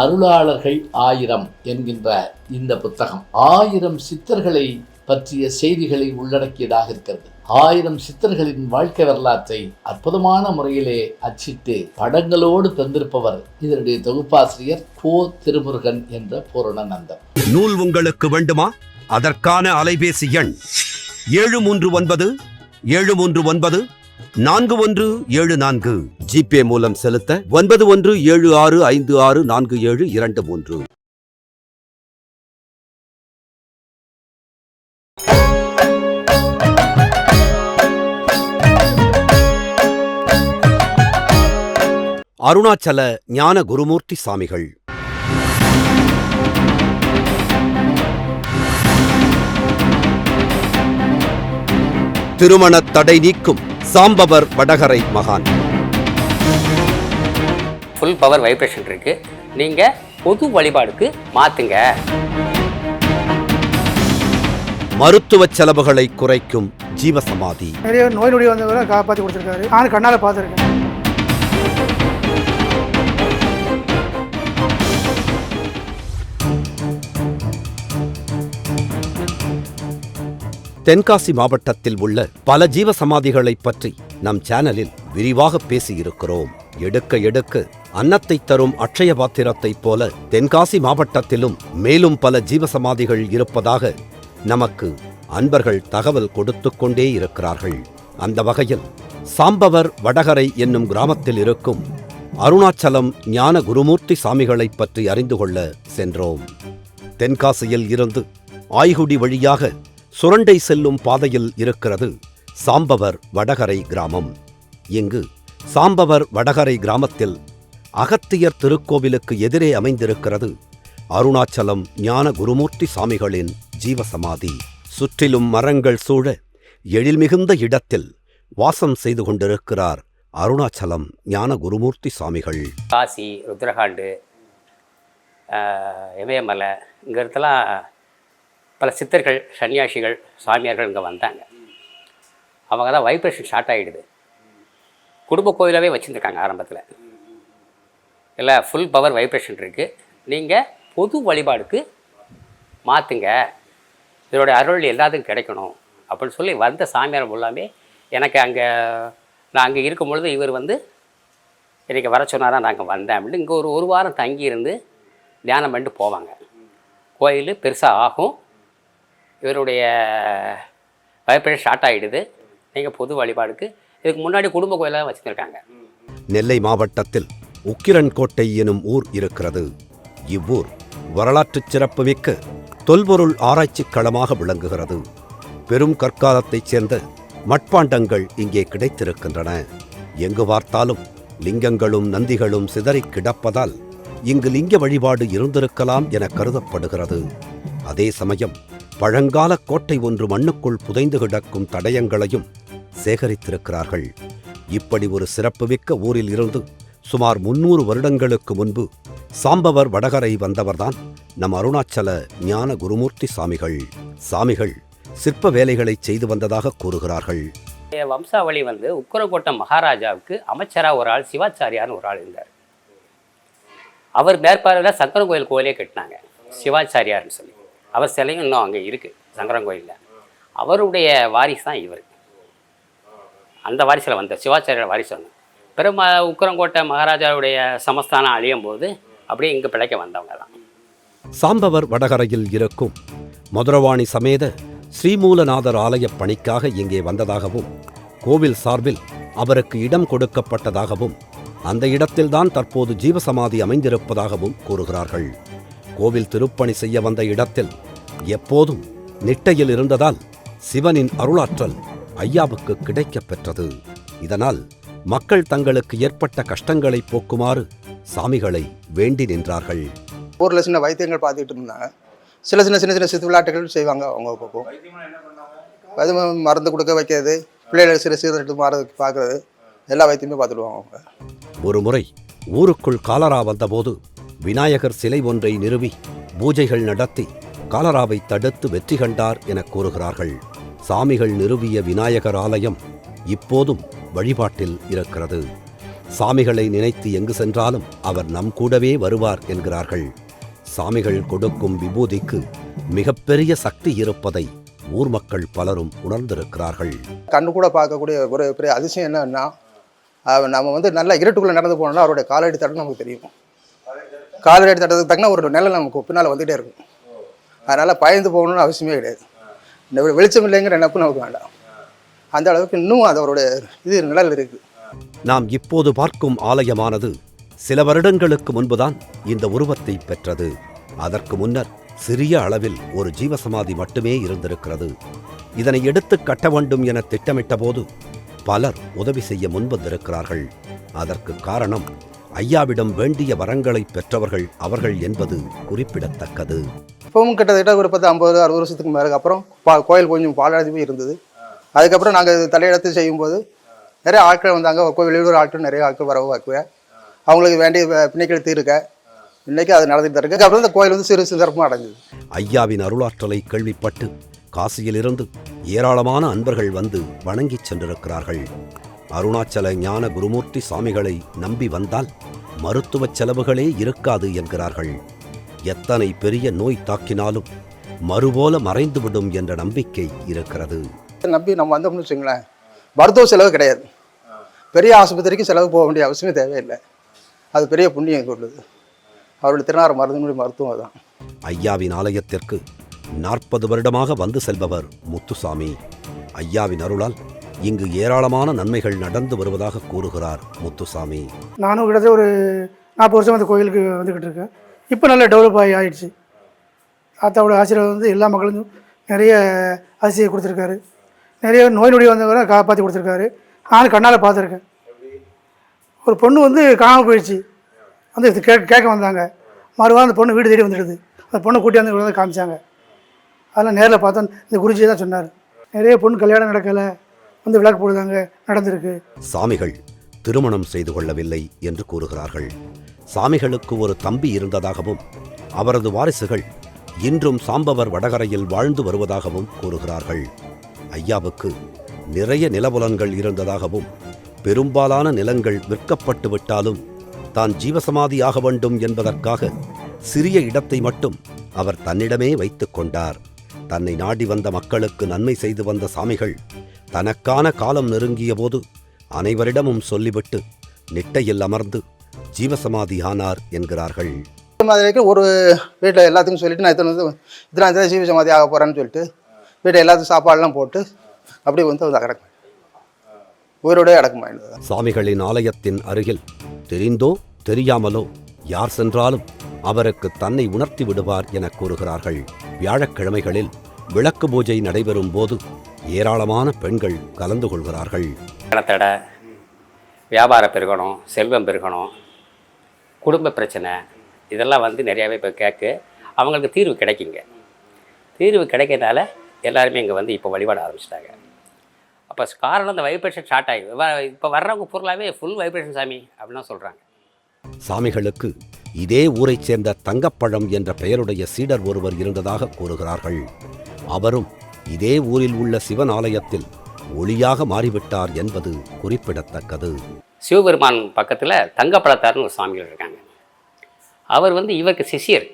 அருளாளர்கள் ஆயிரம் என்கின்ற இந்த புத்தகம் ஆயிரம் சித்தர்களை பற்றிய செய்திகளை உள்ளடக்கியதாக இருக்கிறது. ஆயிரம் சித்தர்களின் வாழ்க்கை வரலாற்றை அற்புதமான முறையிலே அச்சிட்டு படங்களோடு தந்திருப்பவர் இதனுடைய தொகுப்பாசிரியர் கோ திருமுருகன் என்ற பூரணநந்தன். நூல் உங்களுக்கு வேண்டுமா? அதற்கான அலைபேசி எண் ஏழு மூன்று ஒன்பது ஏழு மூன்று ஒன்பது நான்கு ஒன்று ஏழு நான்கு. ஜிபே மூலம் செலுத்த ஒன்பது ஒன்று ஏழு ஆறு ஐந்து ஆறு நான்கு ஏழு இரண்டு மூன்று. அருணாச்சல ஞான குருமூர்த்தி சாமிகள். திருமணத் தடை நீக்கும். சாம்பவர் வடகரை மகான். ஃபுல் பவர் வைப்ரேஷன் இருக்கு. நீங்க பொது வழிபாடுக்கு மாத்துங்க. மருத்துவச் செலவுகளை குறைக்கும் ஜீவசமாதி. நிறைய நோய் நொடி வந்தவரை காப்பாற்றி கொடுத்துருக்காரு. நான் கண்ணால் பார்த்துருக்கேன். தென்காசி மாவட்டத்தில் உள்ள பல ஜீவசமாதிகளைப் பற்றி நம் சேனலில் விரிவாக பேசியிருக்கிறோம். எடுக்க எடுக்க அன்னத்தை தரும் அட்சய பாத்திரத்தைப் போல தென்காசி மாவட்டத்திலும் மேலும் பல ஜீவசமாதிகள் இருப்பதாக நமக்கு அன்பர்கள் தகவல் கொடுத்துக் கொண்டே இருக்கிறார்கள். அந்த வகையில் சாம்பவர் வடகரை என்னும் கிராமத்தில் இருக்கும் அருணாச்சலம் ஞான குருமூர்த்தி சாமிகளைப் பற்றி அறிந்து கொள்ள சென்றோம். தென்காசியில் இருந்து ஆய்குடி வழியாக சுரண்டை செல்லும் பாதையில் இருக்கிறது சாம்பவர் வடகரை கிராமம். இங்கு சாம்பவர் வடகரை கிராமத்தில் அகத்தியர் திருக்கோவிலுக்கு எதிரே அமைந்திருக்கிறது அருணாச்சலம் ஞான குருமூர்த்தி சாமிகளின் ஜீவசமாதி. சுற்றிலும் மரங்கள் சூழ எழில் மிகுந்த இடத்தில் வாசம் செய்து கொண்டிருக்கிறார் அருணாச்சலம் ஞான குருமூர்த்தி சாமிகள். காசி ருத்ரகாண்டு இமயமலை இங்க இடத்துலாம் பல சித்தர்கள் சன்னியாசிகள் சாமியார்கள் இங்கே வந்தாங்க. அவங்க தான் வைப்ரேஷன் ஸ்டார்ட் ஆகிடுது குடும்ப கோயிலாகவே வச்சுருக்காங்க ஆரம்பத்தில். இல்லை ஃபுல் பவர் வைப்ரேஷன் இருக்குது நீங்கள் பொது வழிபாடுக்கு மாற்றுங்க இதோட அருள் எல்லாத்துக்கும் கிடைக்கணும். அப்படின்னு சொல்லி வந்த சாமியார் எல்லாமே எனக்கு அங்கே நான் அங்கே இருக்கும் பொழுது இவர் வந்து இன்றைக்கி வர சொன்னாரா நாங்கள் வந்தேன் அப்படின்னு இங்கே ஒரு ஒரு வாரம் தங்கி இருந்து தியானம் பண்ணிட்டு போவாங்க. கோயில் பெருசாக ஆகும். இவருடைய வைப்ரேஷன் ஸ்டார்ட் ஆகிடுது நீங்கள் பொது வழிபாடுக்கு இதுக்கு முன்னாடி குடும்ப கோயிலாக வச்சுருக்காங்க நெல்லை மாவட்டத்தில் உக்கிரன் கோட்டை எனும் ஊர் இருக்கிறது. இவ்வூர் வரலாற்றுச் சிறப்புமிக்க தொல்பொருள் ஆராய்ச்சிக் களமாக விளங்குகிறது. பெரும் கற்காலத்தைச் சேர்ந்த மட்பாண்டங்கள் இங்கே கிடைத்திருக்கின்றன. எங்கு பார்த்தாலும் லிங்கங்களும் நந்திகளும் சிதறிக் கிடப்பதால் இங்கு லிங்க வழிபாடு இருந்திருக்கலாம் என கருதப்படுகிறது. அதே சமயம் பழங்கால கோட்டை ஒன்று மண்ணுக்குள் புதைந்து கிடக்கும் தடயங்களையும் சேகரித்திருக்கிறார்கள். இப்படி ஒரு சிறப்புமிக்க ஊரில் இருந்து சுமார் முன்னூறு வருடங்களுக்கு முன்பு சாம்பவர் வடகரை வந்தவர்தான் நம் அருணாச்சல ஞான குருமூர்த்தி சாமிகள். சாமிகள் சிற்ப வேலைகளை செய்து வந்ததாக கூறுகிறார்கள். வம்சாவளி வந்து உக்கரகோட்டை மகாராஜாவுக்கு அமைச்சராக ஒரு ஆள் சிவாச்சாரியார்னு ஒரு ஆள் இருந்தார். அவர் மேற்பார்வையில் சங்கரன் கோயில் கோயிலே கட்டினாங்க சிவாச்சாரியார்னு சொல்லி. அவர் சிலையும் இன்னும் அங்கே இருக்குது சங்கரன் கோயிலில். அவருடைய வாரிசு தான் இவர். அந்த வாரிசில் வந்த சிவாச்சாரியோட வாரிசு வந்து பிறகு ம உக்கரங்கோட்டை மகாராஜாவுடைய சமஸ்தானம் அழியும் போது அப்படியே இங்கே பிழைக்க வந்தவங்க தான். சாம்பவர் வடகரையில் இருக்கும் மதுரவாணி சமேத ஸ்ரீமூலநாதர் ஆலய பணிக்காக இங்கே வந்ததாகவும் கோவில் சார்பில் அவருக்கு இடம் கொடுக்கப்பட்டதாகவும் அந்த இடத்தில்தான் தற்போது ஜீவசமாதி அமைந்திருப்பதாகவும் கூறுகிறார்கள். கோவில் திருப்பணி செய்ய வந்த இடத்தில் எப்போதும் நிட்டையில் இருந்ததால் சிவனின் அருளாற்றல் ஐயாவுக்கு கிடைக்கப் பெற்றது. இதனால் மக்கள் தங்களுக்கு ஏற்பட்ட கஷ்டங்களை போக்குமாறு சாமிகளை வேண்டி நின்றார்கள். ஊரில் சின்ன வைத்தியங்கள் பார்த்துக்கிட்டு இருந்தாங்க. சில சின்ன சின்ன சின்ன சித்து விளையாட்டுகள் செய்வாங்க அவங்க பக்கம். அது மருந்து கொடுக்க வைக்கிறது பிள்ளைகள் சிறு சீரட்டு மாறதுக்கு பார்க்குறது எல்லா வைத்தியமே பார்த்துடுவாங்க அவங்க. ஒரு முறை ஊருக்குள் காலரா வந்தபோது விநாயகர் சிலை ஒன்றை நிறுவி பூஜைகள் நடத்தி காலராவை தடுத்து வெற்றி கண்டார் என கூறுகிறார்கள். சாமிகள் நிறுவிய விநாயகர் ஆலயம் இப்போதும் வழிபாட்டில் இருக்கிறது. சாமிகளை நினைத்து எங்கு சென்றாலும் அவர் நம் கூடவே வருவார் என்கிறார்கள். சாமிகள் கொடுக்கும் விபூதிக்கு மிகப்பெரிய சக்தி இருப்பதை ஊர் மக்கள் பலரும் உணர்ந்திருக்கிறார்கள். கண்ணு கூட பார்க்கக்கூடிய ஒரு பெரிய அதிசயம் என்னன்னா நம்ம வந்து நல்லா இருட்டுக்குள்ளே நடந்து போனோம்னா அவருடைய காலடி தடம் நமக்கு தெரியும். காலடி தட்டத்துக்கு தக்கன ஒரு நிலை நமக்கு பின்னால் வந்துகிட்டே இருக்கும். அதனால் பயந்து போகணும்னு அவசியமே கிடையாது. இந்த வெளிச்சம் இல்லைங்கிற நினப்பு நமக்கு வேண்டாம். அந்த அளவுக்கு இன்னும் அது இது நிழல் இருக்குது நாம் இப்போது பார்க்கும் ஆலயமானது சில வருடங்களுக்கு முன்புதான் இந்த உருவத்தை பெற்றது. அதற்கு முன்னர் சிறிய அளவில் ஒரு ஜீவசமாதி மட்டுமே இருந்திருக்கிறது. இதனை எடுத்து கட்ட வேண்டும் என திட்டமிட்ட போது பலர் உதவி செய்ய முன்வந்திருக்கிறார்கள். அதற்கு காரணம் ஐயாவிடம் வேண்டிய வரங்களை பெற்றவர்கள் அவர்கள் என்பது குறிப்பிடத்தக்கது. இப்பவும் கிட்டத்தட்ட ஒரு பத்து ஐம்பது அறுபது வருஷத்துக்கு மேலே அப்புறம் பா கோயில் கொஞ்சம் போய் இருந்தது. அதுக்கப்புறம் நாங்கள் தலையிடத்து செய்யும்போது நிறைய ஆட்கள் வந்தாங்க. வெளியூர் ஆட்கள் நிறைய ஆட்கள் வரவு வாக்குவேன் அவங்களுக்கு வேண்டிய பிணைகள் தீர்க்க. இன்னைக்கு அது நடந்துட்டு இருக்கு. அப்புறம் இந்த கோயில் வந்து சிறு சிறப்பும் அடைஞ்சது. ஐயாவின் அருளாற்றலை கேள்விப்பட்டு காசியிலிருந்து ஏராளமான அன்பர்கள் வந்து வணங்கிச் சென்றிருக்கிறார்கள். அருணாச்சல ஞான குருமூர்த்தி சாமிகளை நம்பி வந்தால் மருத்துவச் செலவுகளே இருக்காது என்கிறார்கள். எத்தனை பெரிய நோய் தாக்கினாலும் மறுபோல மறைந்துவிடும் என்ற நம்பிக்கை இருக்கிறது. நம்பி நம்ம வந்தோம்னு வச்சுங்களேன் மருத்துவ செலவு கிடையாது. பெரிய ஆஸ்பத்திரிக்கு செலவு போக வேண்டிய அவசியமே தேவையில்லை. அது பெரிய புண்ணியம் கொள்ளுது அவருடைய திருநாறு மருந்தினுடைய மருத்துவம் தான் ஐயாவின் ஆலயத்திற்கு நாற்பது வருடமாக வந்து செல்பவர் முத்துசாமி. ஐயாவின் அருளால் இங்கு ஏராளமான நன்மைகள் நடந்து வருவதாக கூறுகிறார் முத்துசாமி. நானும் கிட்டத்தட்ட ஒரு நாற்பது வருஷம் அந்த கோயிலுக்கு வந்துக்கிட்டு இருக்கேன். இப்போ நல்லா டெவலப் ஆகி ஆயிடுச்சு. தாத்தாவோட ஆசீர்வாதம் வந்து எல்லா மக்களுக்கும் நிறைய ஆசையை கொடுத்துருக்காரு. நிறைய நோய் நொடி வந்தவரை காப்பாற்றி கொடுத்துருக்காரு. நானும் கண்ணால் பார்த்துருக்கேன். ஒரு பொண்ணு வந்து காணாமல் போயிடுச்சு. வந்து இது கே கேட்க வந்தாங்க. மறுவாரம் அந்த பொண்ணு வீடு தேடி வந்துடுது. அந்த பொண்ணை கூட்டி வந்து காமிச்சாங்க. அதெல்லாம் நேரில் பார்த்தோம் இந்த குருஜி தான் சொன்னார். நிறைய பொண்ணு கல்யாணம் நடக்கலை. வந்து விளக்கு போடுதாங்க நடந்திருக்கு. சாமிகள் திருமணம் செய்து கொள்ளவில்லை என்று கூறுகிறார்கள். சாமிகளுக்கு ஒரு தம்பி இருந்ததாகவும் அவரது வாரிசுகள் இன்றும் சாம்பவர் வடகரையில் வாழ்ந்து வருவதாகவும் கூறுகிறார்கள். ஐயாவுக்கு நிறைய நிலபுலன்கள் இருந்ததாகவும் பெரும்பாலான நிலங்கள் விற்கப்பட்டு விட்டாலும் தான் ஜீவசமாதியாக வேண்டும் என்பதற்காக சிறிய இடத்தை மட்டும் அவர் தன்னிடமே வைத்துக் கொண்டார். தன்னை நாடி வந்த மக்களுக்கு நன்மை செய்து வந்த சாமிகள் தனக்கான காலம் நெருங்கிய போது அனைவரிடமும் சொல்லிவிட்டு நிட்டையில் அமர்ந்து ஜீவசமாதியானார் என்கிறார்கள். மாதிரி ஒரு வீட்டில் எல்லாத்துக்கும் சொல்லிட்டு நான் இத்தனை இத்தனை இத்தனை ஜீவ சமாதி ஆக போகிறேன்னு சொல்லிட்டு வீட்டில் எல்லாத்துக்கும் சாப்பாடுலாம் போட்டு அப்படியே வந்து வந்து அடக்கம் உயிரோடய அடக்கமாயிடுது சாமிகளின் ஆலயத்தின் அருகில் தெரிந்தோ தெரியாமலோ யார் சென்றாலும் அவருக்கு தன்னை உணர்த்தி விடுவார் என கூறுகிறார்கள். வியாழக்கிழமைகளில் விளக்கு பூஜை நடைபெறும் போது ஏராளமான பெண்கள் கலந்து கொள்கிறார்கள். கடத்தடை வியாபாரம் பெருகணும் செல்வம் பெருகணும் குடும்ப பிரச்சனை இதெல்லாம் வந்து நிறையாவே இப்போ கேட்கு அவங்களுக்கு தீர்வு கிடைக்குங்க. தீர்வு கிடைக்கிறதுனால எல்லாருமே இங்கே வந்து இப்போ வழிபாட ஆரம்பிச்சிட்டாங்க. அப்போ காரணம் இந்த வைப்ரேஷன் ஸ்டார்ட் ஆகி இப்போ வர்றவங்க பொருளாகவே ஃபுல் வைப்ரேஷன் சாமி அப்படின்னு சொல்கிறாங்க சாமிகளுக்கு இதே ஊரைச் சேர்ந்த தங்கப்பழம் என்ற பெயருடைய சீடர் ஒருவர் இருந்ததாக கூறுகிறார்கள். அவரும் இதே ஊரில் உள்ள சிவன் ஆலயத்தில் ஒளியாக மாறிவிட்டார் என்பது குறிப்பிடத்தக்கது. சிவபெருமான் பக்கத்தில் தங்கப்பழத்தார்னு ஒரு சாமிகள் இருக்காங்க. அவர் வந்து இவருக்கு சிஷ்யர்.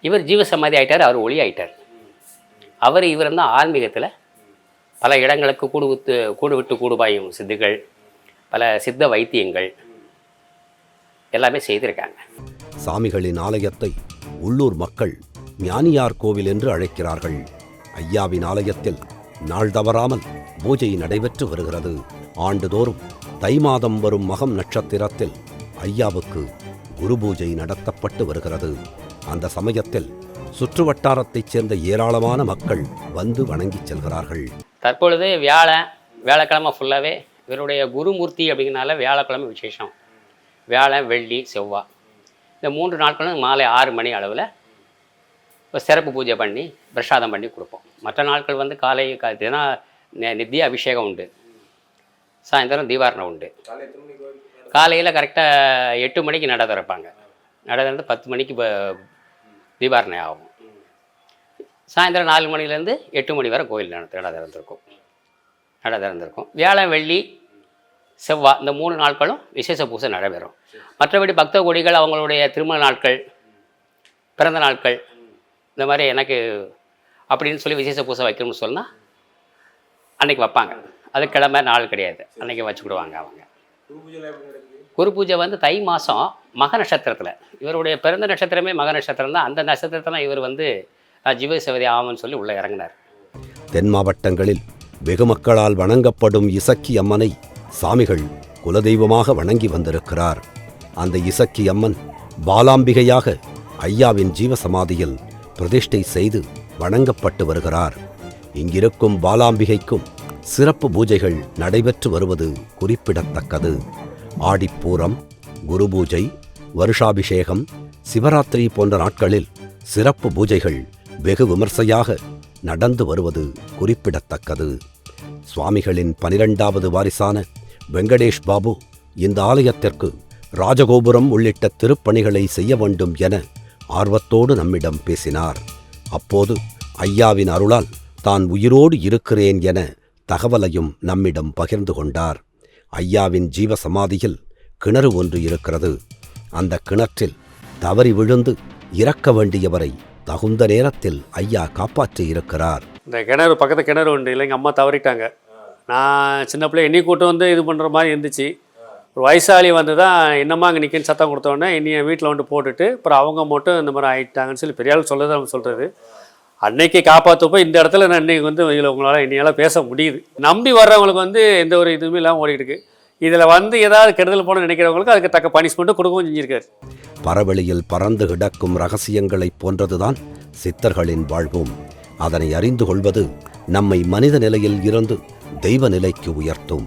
இவர் ஜீவசமாதி ஆயிட்டார் அவர் ஒளி ஆயிட்டார் அவர் இவர் வந்து ஆன்மீகத்தில் பல இடங்களுக்கு கூடு விட்டு கூடு விட்டு கூடுபாயும் சித்துகள் பல சித்த வைத்தியங்கள் எல்லாமே செய்திருக்காங்க. சாமிகளின் ஆலயத்தை உள்ளூர் மக்கள் ஞானியார் கோவில் என்று அழைக்கிறார்கள். ஐயாவின் ஆலயத்தில் நாள் தவறாமல் பூஜை நடைபெற்று வருகிறது. ஆண்டுதோறும் தை மாதம் வரும் மகம் நட்சத்திரத்தில் ஐயாவுக்கு குரு பூஜை நடத்தப்பட்டு வருகிறது. அந்த சமயத்தில் சுற்றுவட்டாரத்தைச் சேர்ந்த ஏராளமான மக்கள் வந்து வணங்கிச் செல்கிறார்கள். தற்பொழுது வியாழை வியாழக்கிழமை ஃபுல்லாகவே இவருடைய குருமூர்த்தி அப்படிங்கிறனால வியாழக்கிழமை விசேஷம். வியாழன் வெள்ளி செவ்வாய் இந்த மூன்று நாட்களும் மாலை ஆறு மணி அளவில் இப்போ சிறப்பு பூஜை பண்ணி பிரசாதம் பண்ணி கொடுப்போம். மற்ற நாட்கள் வந்து காலை க நித்திய அபிஷேகம் உண்டு. சாயந்தரம் தீபாரணம் உண்டு. காலையில் கரெக்டாக எட்டு மணிக்கு நட திறப்பாங்க. நட திறந்து பத்து மணிக்கு ப- தீபாரணை ஆகும். சாயந்தரம் நாலு மணிலேருந்து எட்டு மணி வரை கோயில் நட நட திறந்திருக்கும். நட திறந்திருக்கும். வியாழன் வெள்ளி செவ்வாய் இந்த மூணு நாட்களும் விசேஷ பூஜை நடைபெறும். மற்றபடி பக்த கொடிகள் அவங்களுடைய திருமண நாட்கள் பிறந்த நாட்கள் இந்த மாதிரி எனக்கு அப்படின்னு சொல்லி விசேஷ பூஜை வைக்கணும்னு சொன்னால் அன்னைக்கு வைப்பாங்க. அது கிழமை நாள் கிடையாது. அன்றைக்கி வச்சுக்கிடுவாங்க அவங்க. குரு பூஜை வந்து தை மாதம் மக நட்சத்திரத்தில். இவருடைய பிறந்த நட்சத்திரமே மக நட்சத்திரம் தான். அந்த நட்சத்திரத்தில் இவர் வந்து நான் ஜீவ சிவதி ஆகும்னு சொல்லி உள்ளே இறங்கினார். தென் மாவட்டங்களில் வெகு மக்களால் வணங்கப்படும் இசக்கி அம்மனை சாமிகள் குலதெய்வமாக வணங்கி வந்திருக்கிறார். அந்த இசக்கி அம்மன் பாலாம்பிகையாக ஐயாவின் ஜீவசமாதியில் பிரதிஷ்டை செய்து வணங்கப்பட்டு வருகிறார். இங்கிருக்கும் பாலாம்பிகைக்கும் சிறப்பு பூஜைகள் நடைபெற்று வருவது குறிப்பிடத்தக்கது. ஆடிப்பூரம் குரு பூஜை வருஷாபிஷேகம் சிவராத்திரி போன்ற நாட்களில் சிறப்பு பூஜைகள் வெகு விமர்சையாக நடந்து வருவது குறிப்பிடத்தக்கது. சுவாமிகளின் பனிரெண்டாவது வாரிசான வெங்கடேஷ் பாபு இந்த ஆலயத்திற்கு ராஜகோபுரம் உள்ளிட்ட திருப்பணிகளை செய்ய வேண்டும் என ஆர்வத்தோடு நம்மிடம் பேசினார். அப்போது ஐயாவின் அருளால் தான் உயிரோடு இருக்கிறேன் என தகவலையும் நம்மிடம் பகிர்ந்து கொண்டார். ஐயாவின் ஜீவசமாதியில் கிணறு ஒன்று இருக்கிறது. அந்த கிணற்றில் தவறி விழுந்து இறக்க வேண்டியவரை தகுந்த நேரத்தில் ஐயா காப்பாற்றி இருக்கிறார். இந்த கிணறு பக்கத்து கிணறு உண்டு இல்லை எங்கள் அம்மா தவறிட்டாங்க. நான் சின்ன பிள்ளை என்னை கூட்டு வந்து இது பண்ணுற மாதிரி இருந்துச்சு. ஒரு வயசாளி வந்து தான் என்னம்மா அங்கே நிற்கன்னு சத்தம் கொடுத்தோடனே என்னைய வீட்டில் வந்து போட்டுட்டு அப்புறம் அவங்க மட்டும் இந்த மாதிரி ஆகிட்டாங்கன்னு சொல்லி பெரிய ஆள் அவங்க சொல்கிறது அன்னைக்கு காப்பாற்றப்போ இந்த இடத்துல நான் இன்னைக்கு வந்து இதில் உங்களால் என்னையால் பேச முடியுது. நம்பி வர்றவங்களுக்கு வந்து எந்த ஒரு இதுவுமே இல்லாமல் ஓடிக்கிட்டு இருக்கு. இதில் வந்து ஏதாவது கெடுதல் போன நினைக்கிறவங்களுக்கு அதுக்கு தக்க பனிஷ்மெண்ட்டும் கொடுக்கவும் செஞ்சிருக்காரு. பரவெளியில் பறந்து கிடக்கும் ரகசியங்களைப் போன்றதுதான் சித்தர்களின் வாழ்வும். அதனை அறிந்து கொள்வது நம்மை மனித நிலையில் இருந்து தெய்வ நிலைக்கு உயர்த்தும்.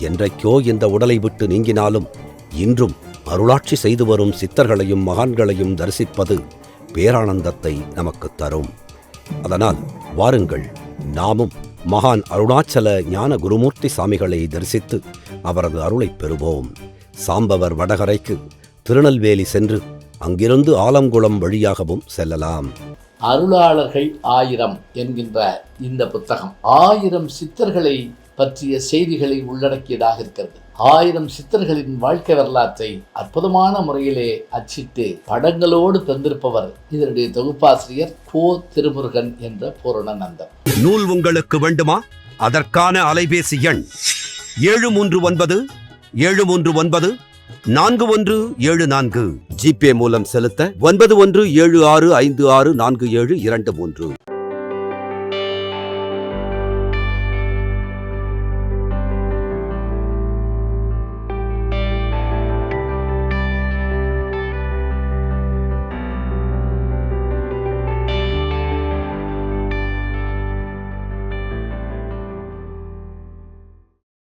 என்றைக்கோ இந்த உடலை விட்டு நீங்கினாலும் இன்றும் அருளாட்சி செய்து வரும் சித்தர்களையும் மகான்களையும் தரிசிப்பது பேரானந்தத்தை நமக்கு தரும். அதனால் வாருங்கள் நாமும் மகான் அருணாச்சல ஞான குருமூர்த்தி சாமிகளை தரிசித்து அவரது அருளைப் பெறுவோம். சாம்பவர் வடகரைக்கு திருநெல்வேலி சென்று அங்கிருந்து ஆலங்குளம் வழியாகவும் செல்லலாம். அருளாளர்கள் ஆயிரம் என்கின்ற இந்த புத்தகம் ஆயிரம் சித்தர்களை பற்றிய செய்திகளை உள்ளடக்கியதாக இருக்கிறது. ஆயிரம் சித்தர்களின் வாழ்க்கை வரலாற்றை அற்புதமான முறையிலே அச்சிட்டு படங்களோடு தந்திருப்பவர் இதனுடைய தொகுப்பாசிரியர் கோ திருமுருகன் என்ற பூரணநந்தன் நூல் உங்களுக்கு வேண்டுமா? அதற்கான அலைபேசி எண் ஏழு மூன்று ஒன்பது ஏழு மூன்று ஒன்பது நான்கு ஒன்று ஏழு நான்கு. ஜிபே மூலம் செலுத்த ஒன்பது ஒன்று ஏழு ஆறு ஐந்து ஆறு நான்கு ஏழு இரண்டு மூன்று.